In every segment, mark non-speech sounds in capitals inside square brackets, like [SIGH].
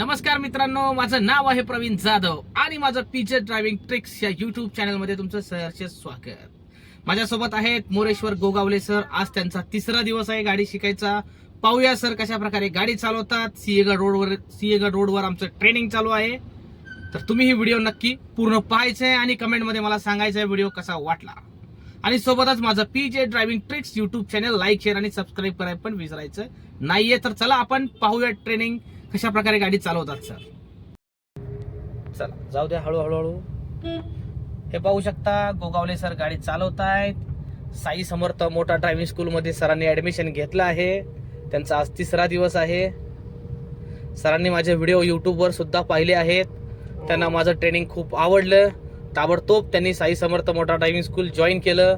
नमस्कार मित्रांनो माझं नाव आहे प्रवीण जाधव आणि माझं पीजे ड्रायव्हिंग ट्रिक्स या युट्यूब चॅनलमध्ये तुमचं सहर्ष स्वागत. माझ्यासोबत आहेत मोरेश्वर गोगावले सर आज त्यांचा तिसरा दिवस आहे गाडी शिकायचा. पाहूया सर कशा प्रकारे गाडी चालवतात. सिंहगड रोडवर सिंहगड रोडवर आमचं ट्रेनिंग चालू आहे. तर तुम्ही ही व्हिडिओ नक्की पूर्ण पाहायचं आहे आणि कमेंटमध्ये मला सांगायचं आहे व्हिडिओ कसा वाटला. आणि सोबतच माझं PJ driving tricks YouTube channel like share आणि सबस्क्राईब करायला पण विसरायचं नाहीये. तर चला आपण पाहूया ट्रेनिंग कशा प्रकारे गाडी चालवतात सर चला जाऊ द्या हळूहळू. हळू हे पाहू शकता गोगावले सर गाडी चालवतायत. साई समर्थ मोठा ड्रायव्हिंग स्कूलमध्ये सरांनी ऍडमिशन घेतलं आहे. त्यांचा आज तिसरा दिवस आहे. सरांनी माझे व्हिडिओ युट्यूबवर सुद्धा पाहिले आहेत. त्यांना माझं ट्रेनिंग खूप आवडलं. ताबडतोब त्यांनी साई समर्थ मोठा ड्रायव्हिंग स्कूल जॉईन केलं.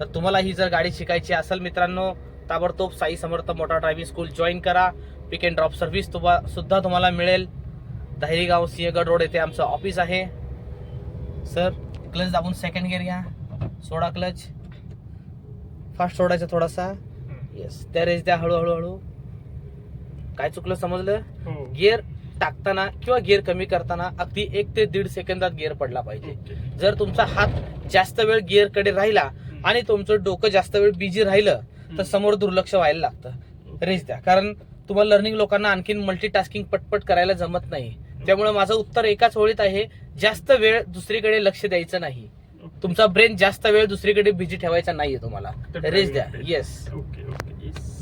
तर तुम्हाला ही जर गाडी शिकायची असेल मित्रांनो ताबडतोब साई समर्थ मोठा ड्रायव्हिंग स्कूल जॉईन करा. पिक अँड ड्रॉप सर्व्हिस तुम्हा सुद्धा तुम्हाला मिळेल. दहेगाव सिंहगड रोड येथे आमचं ऑफिस आहे. सर क्लच दाबून सेकंड गिअर घ्या. सोडा क्लच फास्ट सोडायचा थोडासा. येस त्या रेस द्या हळूहळू हळू. काय चुकलं समजलं? हो. गिअर टाकताना किंवा गिअर कमी करताना अगदी एक ते दीड सेकंदात गिअर पडला पाहिजे. जर तुमचा हात जास्त वेळ गिअरकडे राहिला आणि तुमचं डोकं जास्त वेळ बिझी राहिलं तर समोर दुर्लक्ष व्हायला लागतं. रेस द्या. कारण तुम्हाला लर्निंग लोकांना आणखीन मल्टीटास्किंग पटपट करायला जमत नाही. त्यामुळे माझं उत्तर एकाच ओळीत आहे जास्त वेळ दुसरीकडे लक्ष द्यायचं नाही. तुमचा ब्रेन जास्त वेळ दुसरीकडे बिझी ठेवायचा नाहीये तुम्हाला. रेस द्या. येस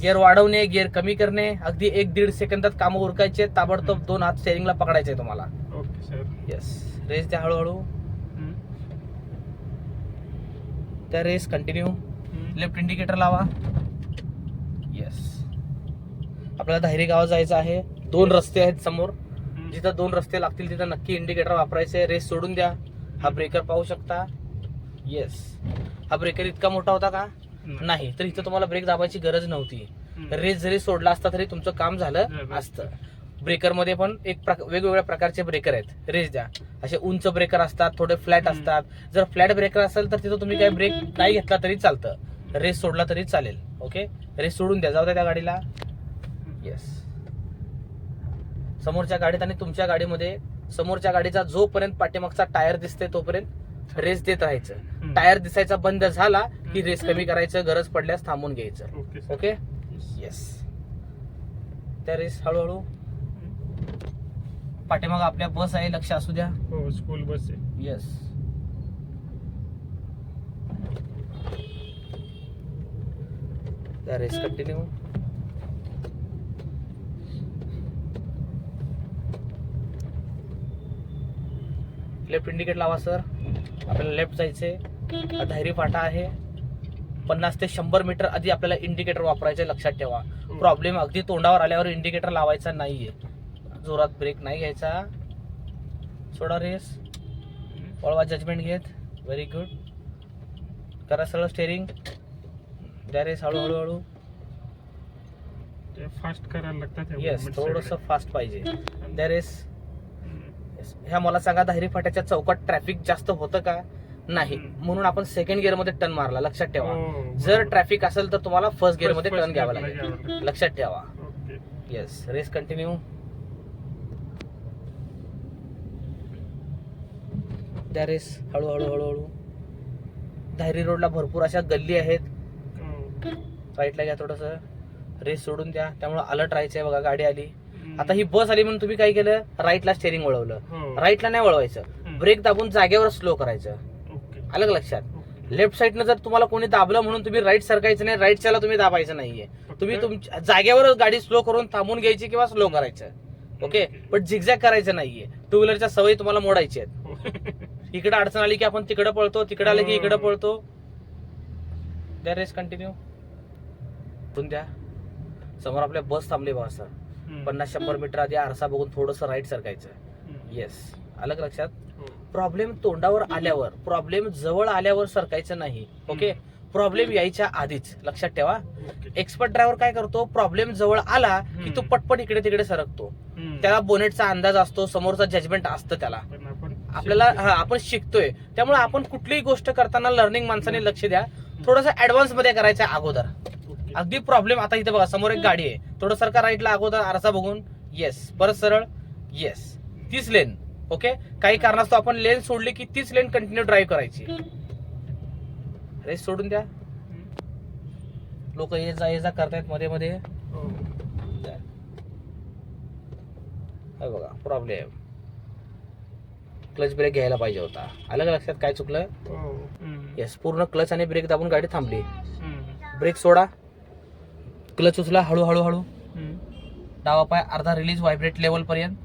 गिअर वाढवणे गिअर कमी करणे अगदी एक दीड सेकंदात कामं उरकायचे ताबडतोब दोन हात स्टेरिंगला पकडायचे तुम्हाला. येस रेस द्या हळूहळू. त्या रेस कंटिन्यू लेफ्ट इंडिकेटर लावा. येस आपल्याला धायरी गावात जायचं आहे. दोन रस्ते आहेत समोर. जिथं दोन रस्ते लागतील तिथं नक्की इंडिकेटर वापरायचे. रेस सोडून द्या. हा ब्रेकर पाहू शकता. येस हा ब्रेकर इतका मोठा होता का? नाही. तर इथं तुम्हाला ब्रेक दाबायची गरज नव्हती. रेस जरी सोडला असता तरी तुमचं काम झालं. असतं. ब्रेकरमध्ये पण एक वेगवेगळ्या प्रकारचे ब्रेकर आहेत. रेस द्या. असे उंच ब्रेकर असतात थोडे फ्लॅट. असतात. जर फ्लॅट ब्रेकर असेल तर तिथं तुम्ही काही ब्रेक नाही घेतला तरी चालतं. रेस सोडला तरी चालेल. ओके रेस सोडून द्या. जाऊ द्या त्या गाडीला. येस समोरच्या गाडीत आणि तुमच्या गाडीमध्ये समोरच्या गाडीचा जोपर्यंत पाठीमागचा टायर दिसते तोपर्यंत रेस देत राहायचं. टायर दिसायचा बंद झाला की रेस कमी करायचं गरज पडल्यास थांबून घ्यायचं. ओके येस त्या रेस हळूहळू पाठीमाग आपल्या बस आहे लक्ष असू द्या. हो स्कूल बस आहे. येस त्या रेस कंटिन्यू लेफ्ट इंडिकेट लावा सर. आपल्याला लेफ्ट जायचे धायरी फाटा आहे. पन्नास ते शंभर मीटर आधी आपल्याला इंडिकेटर वापरायचे लक्षात ठेवा. प्रॉब्लेम अगदी तोंडावर आल्यावर इंडिकेटर लावायचा नाहीये. जोरात ब्रेक नाही घ्यायचा. सोडा रेस. वळवा जजमेंट घेत. व्हेरी गुड करा सरळ स्टेरिंग द्या रेस हळू हळू फास्ट करायला लागतात येस थोडस. फास्ट पाहिजे. द्या रेस. ह्या मला सांगा धायरी फाट्याच्या चौकात ट्रॅफिक जास्त होतं का? नाही. म्हणून आपण सेकंड गिअरमध्ये टर्न मारला लक्षात ठेवा. हो, जर बरोबर. ट्रॅफिक असेल तर तुम्हाला फर्स्ट गिअरमध्ये टर्न घ्यावा लागेल. लक्षात ठेवा. येस रेस कंटिन्यू द्या रेस हळू हळू हळू हळू धायरी रोडला भरपूर अशा गल्ली आहेत. हो. राईटला घ्या थोडस. रेस सोडून द्या. त्यामुळे अलर्ट राहायचंय बघा गाडी आली. आता ही बस आली म्हणून तुम्ही काय केलं? राईटला स्टेरिंग वळवलं. हो. राईटला नाही वळवायचं. ब्रेक दाबून जागेवर स्लो करायचं. अलग लक्षात. लेफ्ट साईडनं जर तुम्हाला कोणी दाबलं म्हणून तुम्ही राईट सरकायचं नाही राईटच्याला तुम्ही दाबायचं नाहीये. तुम्ही तुमच्या जागेवर गाडी स्लो करून थांबून घ्यायची किंवा स्लो करायचं. ओके? पण झिगझॅग करायचं नाहीये. टू व्हीलरच्या सवयी तुम्हाला मोडायची आहेत. [LAUGHS] हो. इकडे अडचण आली की आपण तिकडे पळतो तिकडे आले की हो. इकडे पळतो. द्या रेस कंटिन्यू द्या समोर आपल्या बस थांबली बघा सर. पन्नास शंभर मीटर आधी आरसा बघून थोडस राईट सरकायचं. येस अलग लक्षात? हो. प्रॉब्लेम तोंडावर आल्यावर प्रॉब्लेम जवळ आल्यावर सरकायचं नाही. ओके प्रॉब्लेम यायच्या आधीच. लक्षात ठेवा. एक्सपर्ट ड्रायव्हर काय करतो? प्रॉब्लेम जवळ आला की तो. पटपट इकडे तिकडे सरकतो. त्याला बोनेटचा अंदाज असतो समोरचा जजमेंट असतं त्याला. आपल्याला हा, आपण शिकतोय. त्यामुळे आपण कुठलीही गोष्ट करताना लर्निंग माणसाने लक्ष द्या. थोडस ऍडव्हान्समध्ये करायचं अगोदर. अगदी प्रॉब्लेम आता इथे बघा समोर एक गाडी आहे. थोडं सरकार राईटला अगोदर आरसा बघून. येस परत सरळ. येस तीच लेन ओके काही कारणास्तव आपण लेन सोडली की तीच लेन कंटिन्यू ड्राईव्ह करायची. रेस सोडून द्या. लोक ये जा ये जा करतायत मध्ये मध्ये. हो. हे बघा प्रॉब्लेम क्लच ब्रेक घ्यायला पाहिजे होता. आलं का लक्षात? काय चुकलं? हो. येस पूर्ण क्लच आणि ब्रेक दाबून गाडी थांबली. ब्रेक सोडा. क्लच उचला हळूहळू हळू. डावा पाय अर्धा रिलीज व्हायब्रेट लेवल पर्यंत.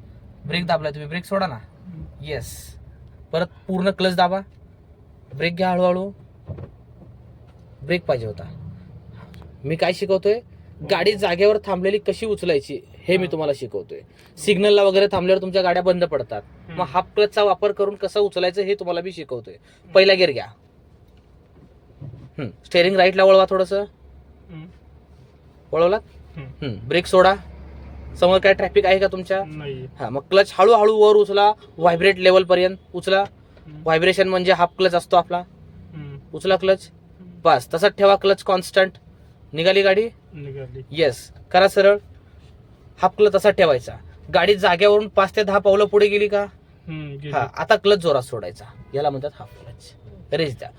ब्रेक दाबला तुम्ही. ब्रेक सोडा ना. येस परत पूर्ण क्लच दाबा. ब्रेक घ्या हळूहळू. ब्रेक पाहिजे होता. मी काय शिकवतोय? गाडी जागेवर थांबलेली कशी उचलायची हे मी तुम्हाला शिकवतोय. सिग्नलला वगैरे थांबल्यावर तुमच्या गाड्या बंद पडतात. मग हाफ क्लचचा वापर करून कसं उचलायचं हे तुम्हाला मी शिकवतोय. पहिला गेअर घ्या. स्टेअरिंग राईटला वळवा थोडस. वळवला? हम्म. ब्रेक सोडा. समोर काय ट्रॅफिक आहे का तुमच्या? नाही. हा मग क्लच हळूहळू वर उचला व्हायब्रेट लेवल पर्यंत उचला. व्हायब्रेशन म्हणजे हाफ क्लच असतो आपला. उचला क्लच बस तसंच ठेवा क्लच कॉन्स्टंट निघाली गाडी? येस करा सरळ. हाफ क्लच तसा ठेवायचा. गाडी जाग्यावरून पाच ते दहा पावलं पुढे गेली का. हा आता क्लच जोरात सोडायचा. याला म्हणतात हाफ क्लच रेस द्या.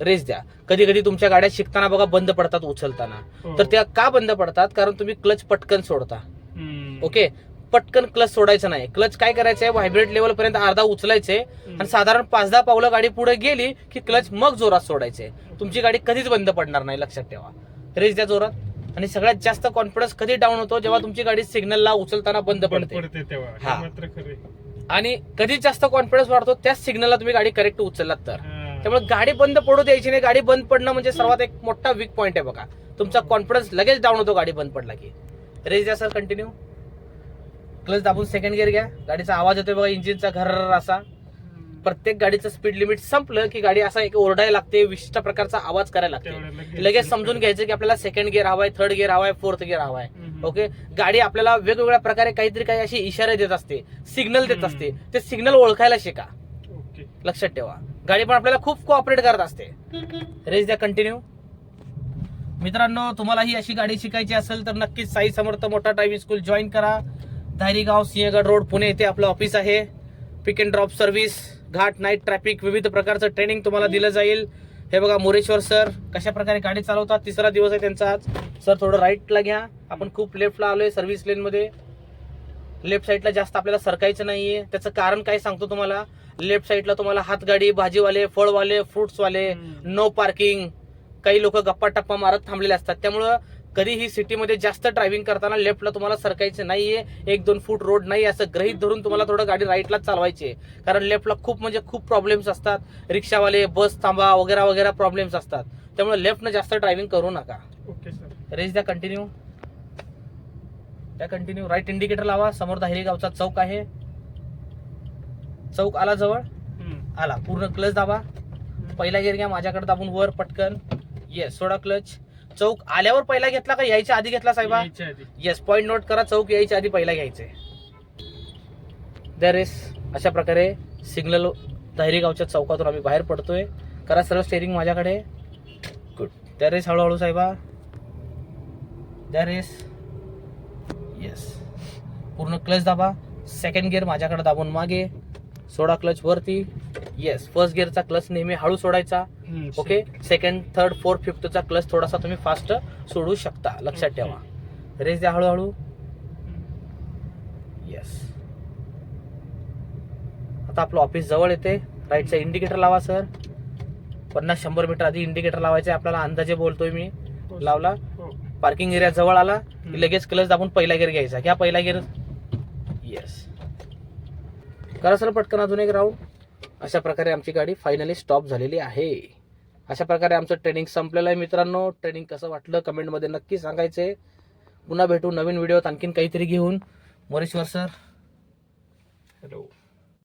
रेस द्या. कधी कधी तुमच्या गाड्या शिकताना बघा बंद पडतात उचलताना. हो. तर त्या का बंद पडतात? कारण तुम्ही क्लच पटकन सोडता. ओके? पटकन क्लच सोडायचं नाही. क्लच काय करायचंय? व्हायब्रेट लेवल पर्यंत अर्धा उचलायचे. आणि साधारण पाच दहा पावलं गाडी पुढे गेली की क्लच मग जोरात सोडायचे. तुमची गाडी कधीच बंद पडणार नाही लक्षात ठेवा. रेस द्या जोरात. आणि सगळ्यात जास्त कॉन्फिडन्स कधी डाऊन होतो? जेव्हा तुमची गाडी सिग्नलला उचलताना बंद पडते. हे आणि कधीच जास्त कॉन्फिडन्स वाढतो त्याच सिग्नलला तुम्ही गाडी करेक्ट उचललात तर. त्यामुळे गाडी बंद पडू द्यायची नाही. गाडी बंद पडणं म्हणजे सर्वात एक मोठा वीक पॉईंट आहे बघा. तुमचा कॉन्फिडन्स लगेच डाऊन होतो गाडी बंद पडला की. रेस द्या सर कंटिन्यू क्लच दाबून सेकंड गिअर घ्या. गाडीचा आवाज येतोय बघा इंजिनचा घर असा. प्रत्येक गाडीचं स्पीड लिमिट संपलं की गाडी असा एक ओरडायला लागते विशिष्ट प्रकारचा आवाज करायला लागते. लगेच समजून घ्यायचं की आपल्याला सेकंड गिअर हवाय थर्ड गिअर हवाय फोर्थ गिअर हवाय. ओके गाडी आपल्याला वेगवेगळ्या प्रकारे काहीतरी काही अशी इशारे देत असते सिग्नल देत. असते. ते सिग्नल ओळखायला शिका. लक्षात ठेवा. गाडी पण आपल्याला खूप कोऑपरेट करत असते. रेस द्या कंटिन्यू मित्रांनो तुम्हाला ही अशी गाडी शिकायची असेल तर नक्कीच साई समर्थ मोठा ड्रायव्हिंग स्कूल जॉईन करा. धारीगाव सिंहगड रोड पुणे येथे आपलं ऑफिस आहे. Pick and drop service Ghat night traffic विविध प्रकारचं ट्रेनिंग तुम्हाला दिलं जाईल. हे बघा मुरेश्वर सर कशा प्रकारे गाडी चालवतात तिसरा दिवस आहे त्यांचा आज. सर थोडं राईटला घ्या. आपण खूप लेफ्टला आलोय सर्व्हिस लेनमध्ये लेफ्ट साईडला जास्त आपल्याला सरकायचं नाहीये. त्याचं कारण काय सांगतो तुम्हाला? लेफ्ट साईडला तुम्हाला हातगाडी भाजीवाले फळवाले फ्रुट्सवाले. नो पार्किंग काही लोक गप्पा टप्पा मारत थांबलेले असतात. त्यामुळं कधीही सिटीमध्ये जास्त ड्रायव्हिंग करताना लेफ्टला तुम्हाला सरकायचं नाहीये. एक दोन फूट रोड नाही असं गृहित धरून तुम्हाला थोडं गाडी राईटलाच चालवायची आहे. कारण लेफ्टला खूप म्हणजे खूप प्रॉब्लेम्स असतात. रिक्षावाले बस थांबा वगैरे वगैरे प्रॉब्लेम्स असतात. त्यामुळे लेफ्टनं जास्त ड्रायव्हिंग करू नका. ओके सर रेस द्या कंटिन्यू त्या कंटिन्यू राईट इंडिकेटर लावा. समोर दाहिरी गावचा चौक आहे. चौक आला जवळ. आला. पूर्ण क्लच दाबा. पहिला गेअर घ्या. माझ्याकडे दाबून वर पटकन. येस सोडा क्लच चौक आल्यावर पहिला घेतला का? यायच्या आधी घेतला साहेबा? येस पॉईंट नोट करा. चौक यायच्या आधी पहिला घ्यायचे. दर रेस अशा प्रकारे सिग्नल दाहिरी गावच्या चौकातून आम्ही बाहेर पडतोय. करा सर्व स्टेअरिंग माझ्याकडे. गुड त्या रेस हळूहळू साहेबा. त्या रेस येस पूर्ण क्लच दाबा. सेकंड गिअर माझ्याकडे दाबून मागे. सोडा क्लच वरती. येस फर्स्ट गिअरचा क्लच नेहमी हळू सोडायचा. ओके सेकंड थर्ड फोर्थ फिफ्थचा क्लच थोडासा तुम्ही फास्ट सोडू शकता. लक्षात. ठेवा. रेस द्या हळूहळू. येस आता आपलं ऑफिस जवळ येते. राईटचा इंडिकेटर लावा सर पन्नास शंभर मीटर आधी इंडिकेटर लावायचे आपल्याला अंदाजे बोलतोय मी. हो, लावला. पार्किंग एरिया जवळ आला. की लगेच क्लच दाबून पहिला गेअर घ्यायचा. घ्या पहिला गेअर येस करा सर पटकन अजून एक राऊंड अशा प्रकारे आमची गाडी फायनली स्टॉप झालेली आहे. अशा प्रकारे आमचं ट्रेनिंग संपलेलं आहे मित्रांनो. ट्रेनिंग कसं वाटलं कमेंटमध्ये नक्की सांगायचे. पुन्हा भेटू नवीन व्हिडिओत आणखीन काहीतरी घेऊन. Moreshwar sir hello